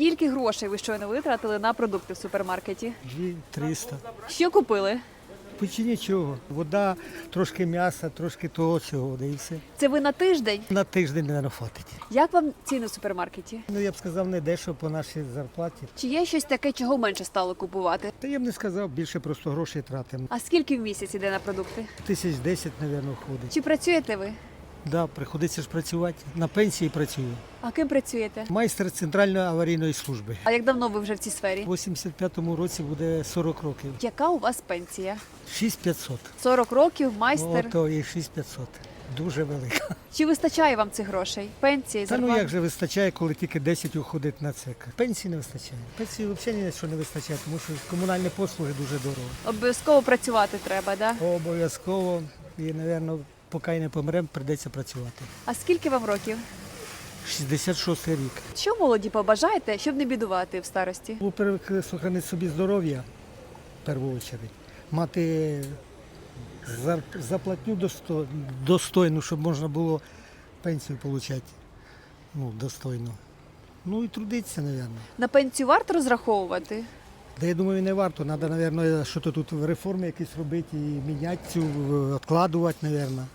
Скільки грошей ви щойно витратили на продукти в супермаркеті? Дві 300. Що купили? Почти нічого. Вода, трошки м'яса, трошки того цього, да і все. Це ви на тиждень? На тиждень, мабуть, хватить. Як вам ціни в супермаркеті? Ну, я б сказав, не дешево по нашій зарплаті. Чи є щось таке, чого менше стало купувати? Та я б не сказав, більше просто грошей тратимо. А скільки в місяць іде на продукти? Тисяч десять, мабуть, входить. Чи працюєте ви? Да, приходиться ж працювати. На пенсії працюю. А ким працюєте? Майстер центральної аварійної служби. А як давно ви вже в цій сфері? У 85-му році буде 40 років. Яка у вас пенсія? 6500. 40 років, майстер. Ото і 6500. Дуже велика. Чи вистачає вам цих грошей? Пенсії, Та ну як же вистачає, коли тільки 10 уходить на це. Пенсії не вистачає. Пенсії взагалі ні що не вистачає, тому що комунальні послуги дуже дорого. Обов'язково працювати треба, да? Обов'язково і, мабуть, поки не помремо, прийдеться працювати. А скільки вам років? 66 рік. Що молоді побажаєте, щоб не бідувати в старості? Во-первых, сохранити собі здоров'я в першу чергу. Мати заплатню досто- достойну, щоб можна було пенсію отримати ну, достойно. Ну і трудитися, мабуть. На пенсію варто розраховувати? Да я думаю, не варто. Треба, мабуть, щось тут тут реформи якісь робити і міняти цю, відкладувати, мабуть.